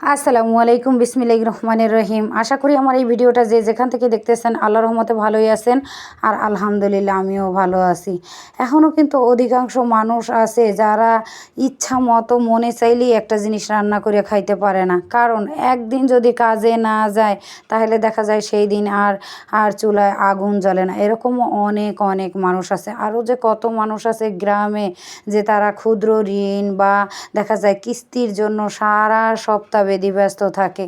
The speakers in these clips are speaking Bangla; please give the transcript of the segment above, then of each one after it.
আসসালামু আলাইকুম বিসমিল্লাহ রহমানের রহিম। আশা করি আমার এই ভিডিওটা যে যেখান থেকে দেখতেছেন আল্লাহ রহমতে ভালোই আছেন। আর আলহামদুলিল্লাহ, আমিও ভালো আছি। এখনও কিন্তু অধিকাংশ মানুষ আছে যারা ইচ্ছা মতো, মনে চাইলেই একটা জিনিস রান্না করে খাইতে পারে না। কারণ একদিন যদি কাজে না যায়, তাহলে দেখা যায় সেই দিন আর আর চুলায় আগুন জ্বলে না। এরকমও অনেক অনেক মানুষ আছে। আরও যে কত মানুষ আছে গ্রামে যে তারা ক্ষুদ্র ঋণ বা দেখা যায় কিস্তির জন্য সারা সপ্তাহ বেদি ব্যস্ত থাকে।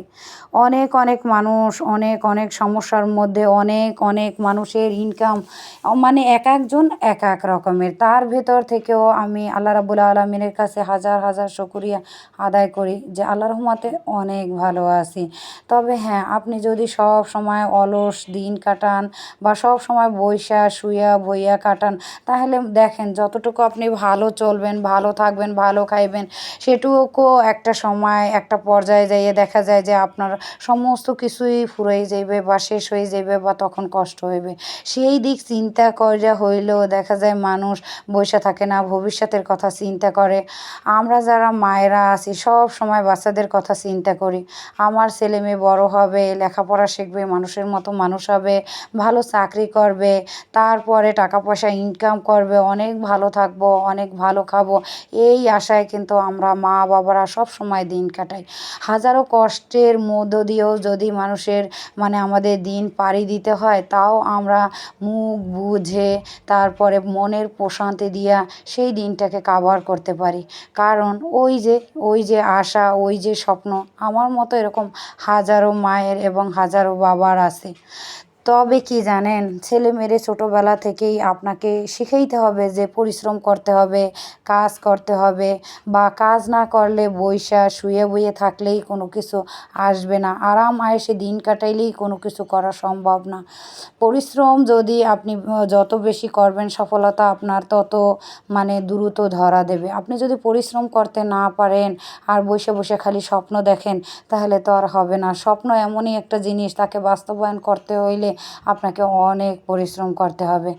অনেক অনেক মানুষ, অনেক অনেক সমস্যার মধ্যে অনেক অনেক মানুষের ইনকাম মানে এক একজন এক এক রকমের। তার ভেতর থেকেও আমি আল্লাহ রাবুল আলমিনের কাছে হাজার হাজার শুকরিয়া আদায় করি যে আল্লাহ রহমাতে অনেক ভালো আছি। তবে হ্যাঁ আপনি যদি সব সময় অলস দিন কাটান বা সব সময় বৈশা শুয়া বইয়া কাটান, তাহলে দেখেন যতটুকু আপনি ভালো চলবেন, ভালো থাকবেন, ভালো খাইবেন, সেটুকু একটা সময়, একটা পর্যায়ে যাইয়ে দেখা যায় যে আপনার সমস্ত কিছুই ফুরাই যাইবে বা শেষ হয়ে যাইবে বা তখন কষ্ট হইবে। সেই দিক চিন্তা করা হইলেও দেখা যায় মানুষ বসে থাকে না, ভবিষ্যতের কথা চিন্তা করে। আমরা যারা মায়েরা আছি, সব সময় বাচ্চাদের কথা চিন্তা করি। আমার ছেলে মেয়ে বড় হবে, লেখাপড়া শিখবে, মানুষের মতো মানুষ হবে, ভালো চাকরি করবে, তারপরে টাকা পয়সা ইনকাম করবে, অনেক ভালো থাকব, অনেক ভালো খাব, এই আশায় কিন্তু আমরা মা বাবারা সব সময় দিন কাটাই। হাজারো কষ্টের মধ্য দিয়েও যদি মানুষের মানে আমাদের দিন পাড়ি দিতে হয়, তাও আমরা মুখ বুঝে তারপরে মনের প্রশান্তি দিয়া সেই দিনটাকে কাভার করতে পারি। কারণ ওই যে ওই যে আশা, ওই যে স্বপ্ন, আমার মতো এরকম হাজারো মায়ের এবং হাজারো বাবার আছে। তবে কি জানেন, ছেলে মেয়েরে ছোটোবেলা থেকেই আপনাকে শিখাইতে হবে যে পরিশ্রম করতে হবে, কাজ করতে হবে বা কাজ না করলে বইসা, শুয়ে বইয়ে থাকলেই কোনো কিছু আসবে না। আরাম আয়েসে দিন কাটাইলেই কোনো কিছু করা সম্ভব না। পরিশ্রম যদি আপনি যত বেশি করবেন সফলতা আপনার তত মানে দ্রুত ধরা দেবে। আপনি যদি পরিশ্রম করতে না পারেন আর বসে বসে খালি স্বপ্ন দেখেন, তাহলে তো আর হবে না। স্বপ্ন এমনই একটা জিনিস, তাকে বাস্তবায়ন করতে হইলে আপনাকে অনেক পরিশ্রম করতে হবে।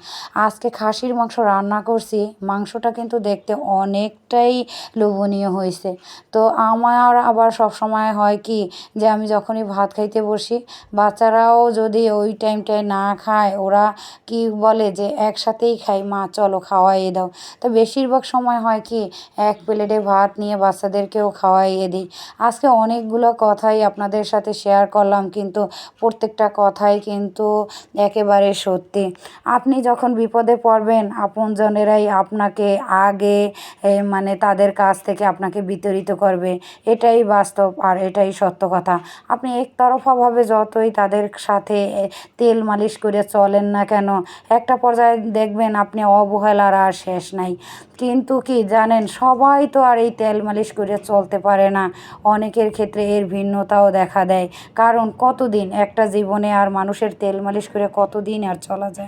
আজকে খাসির মাংস রান্না করছি, মাংসটা কিন্তু দেখতে অনেকটাই লোভনীয় হয়েছে। তো আমার আবার সব সময় হয় কি যে আমি যখনই ভাত খাইতে বসি, বাচ্চারাও যদি ওই টাইমটায় না খায়, ওরা কি বলে যে একসাথেই খাই, মা, চলো খাওয়াইয়ে দাও। তো বেশিরভাগ সময় হয় কি এক প্লেটে ভাত নিয়ে বাচ্চাদেরকেও খাওয়াইয়ে দিই। আজকে অনেকগুলো কথাই আপনাদের সাথে শেয়ার করলাম, কিন্তু প্রত্যেকটা কথাই কিন্তু একেবারে সত্যি। আপনি যখন বিপদে পড়বেন, আপনজনেরাই আপনাকে আগে মানে তাদের কাছ থেকে আপনাকে বিতরিত করবে। এটাই বাস্তব আর এটাই সত্য কথা। আপনি একতরফাভাবে যতই তাদের সাথে তেল মালিশ করে চলেন না কেন, একটা পর্যায়ে দেখবেন আপনি অবহেলার আর শেষ নাই। কিন্তু কি জানেন, সবাই তো আর এই তেল মালিশ করে চলতে পারে না। অনেকের ক্ষেত্রে এর ভিন্নতাও দেখা দেয়। কারণ কতদিন একটা জীবনে আর মানুষের তেল মালিশ করে কতদিন আর চলা যায়?